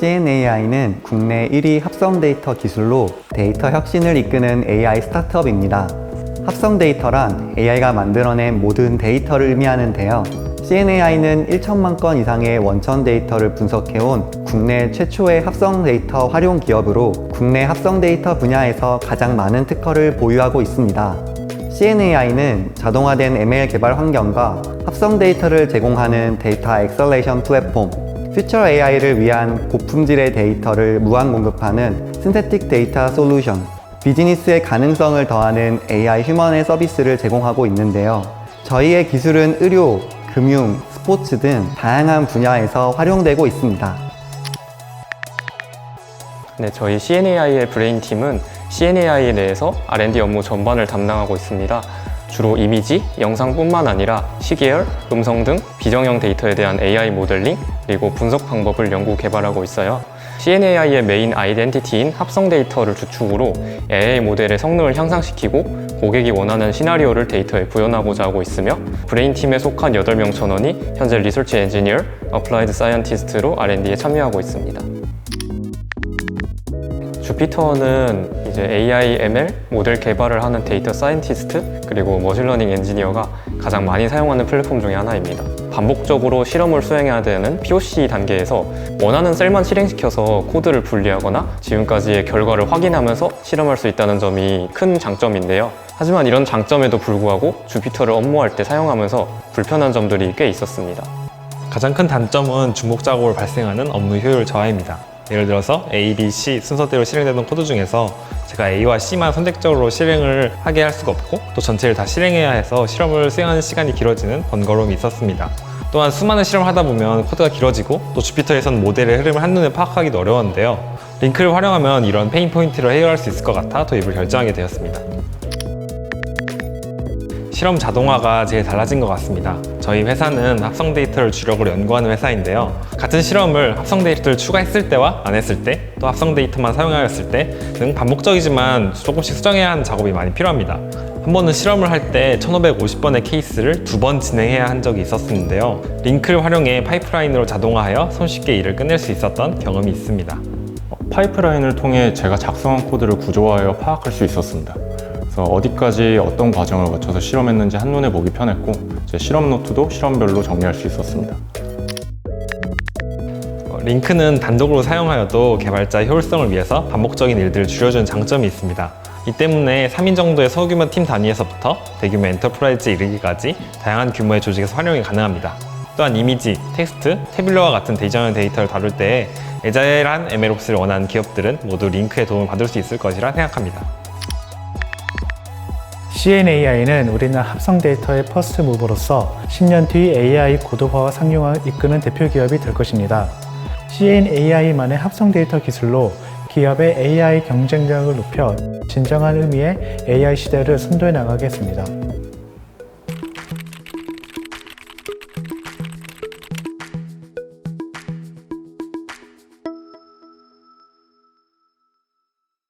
CNAI는 국내 1위 합성 데이터 기술로 데이터 혁신을 이끄는 AI 스타트업입니다. 합성 데이터란 AI가 만들어낸 모든 데이터를 의미하는데요. CNAI는 1천만 건 이상의 원천 데이터를 분석해온 국내 최초의 합성 데이터 활용 기업으로 국내 합성 데이터 분야에서 가장 많은 특허를 보유하고 있습니다. CNAI는 자동화된 ML 개발 환경과 합성 데이터를 제공하는 데이터 엑셀레이션 플랫폼, 퓨처 AI를 위한 고품질의 데이터를 무한 공급하는 신세틱 데이터 솔루션, 비즈니스의 가능성을 더하는 AI 휴먼의 서비스를 제공하고 있는데요. 저희의 기술은 의료, 금융, 스포츠 등 다양한 분야에서 활용되고 있습니다. 네, 저희 CNAI의 브레인 팀은 CNAI 내에서 R&D 업무 전반을 담당하고 있습니다. 주로 이미지, 영상뿐만 아니라 시계열, 음성 등 비정형 데이터에 대한 AI 모델링, 그리고 분석 방법을 연구 개발하고 있어요. CNAI의 메인 아이덴티티인 합성 데이터를 주축으로 AI 모델의 성능을 향상시키고 고객이 원하는 시나리오를 데이터에 구현하고자 하고 있으며 브레인 팀에 속한 8명 전원이 현재 리서치 엔지니어, 어플라이드 사이언티스트로 R&D에 참여하고 있습니다. 주피터는 이제 AI, ML 모델 개발을 하는 데이터 사이언티스트 그리고 머신러닝 엔지니어가 가장 많이 사용하는 플랫폼 중에 하나입니다. 반복적으로 실험을 수행해야 되는 POC 단계에서 원하는 셀만 실행시켜서 코드를 분리하거나 지금까지의 결과를 확인하면서 실험할 수 있다는 점이 큰 장점인데요. 하지만 이런 장점에도 불구하고 주피터를 업무할 때 사용하면서 불편한 점들이 꽤 있었습니다. 가장 큰 단점은 중복 작업을 발생하는 업무 효율 저하입니다. 예를 들어서 A, B, C 순서대로 실행되던 코드 중에서 제가 A와 C만 선택적으로 실행을 하게 할 수가 없고 또 전체를 다 실행해야 해서 실험을 수행하는 시간이 길어지는 번거로움이 있었습니다. 또한 수많은 실험을 하다 보면 코드가 길어지고 또 주피터에선 모델의 흐름을 한눈에 파악하기도 어려웠는데요. 링크를 활용하면 이런 페인 포인트를 해결할 수 있을 것 같아 도입을 결정하게 되었습니다. 실험 자동화가 제일 달라진 것 같습니다. 저희 회사는 합성 데이터를 주력으로 연구하는 회사인데요. 같은 실험을 합성 데이터를 추가했을 때와 안 했을 때, 또 합성 데이터만 사용하였을 때 등 반복적이지만 조금씩 수정해야 하는 작업이 많이 필요합니다. 한 번은 실험을 할 때 1550번의 케이스를 두 번 진행해야 한 적이 있었는데요. 링크를 활용해 파이프라인으로 자동화하여 손쉽게 일을 끝낼 수 있었던 경험이 있습니다. 파이프라인을 통해 제가 작성한 코드를 구조화하여 파악할 수 있었습니다. 그래서 어디까지 어떤 과정을 거쳐서 실험했는지 한눈에 보기 편했고 제 실험 노트도 실험별로 정리할 수 있었습니다. 어, 링크는 단독으로 사용하여도 개발자 효율성을 위해서 반복적인 일들을 줄여주는 장점이 있습니다. 이 때문에 3인 정도의 소규모 팀 단위에서부터 대규모 엔터프라이즈에 이르기까지 다양한 규모의 조직에서 활용이 가능합니다. 또한 이미지, 텍스트, 태블러와 같은 대전형 데이터를 다룰 때 에자일한 MLOps를 원하는 기업들은 모두 링크의 도움을 받을 수 있을 것이라 생각합니다. CNAI는 우리나라 합성 데이터의 퍼스트 무버로서 10년 뒤 AI 고도화와 상용화를 이끄는 대표 기업이 될 것입니다. CNAI만의 합성 데이터 기술로 기업의 AI 경쟁력을 높여 진정한 의미의 AI 시대를 선도해 나가겠습니다.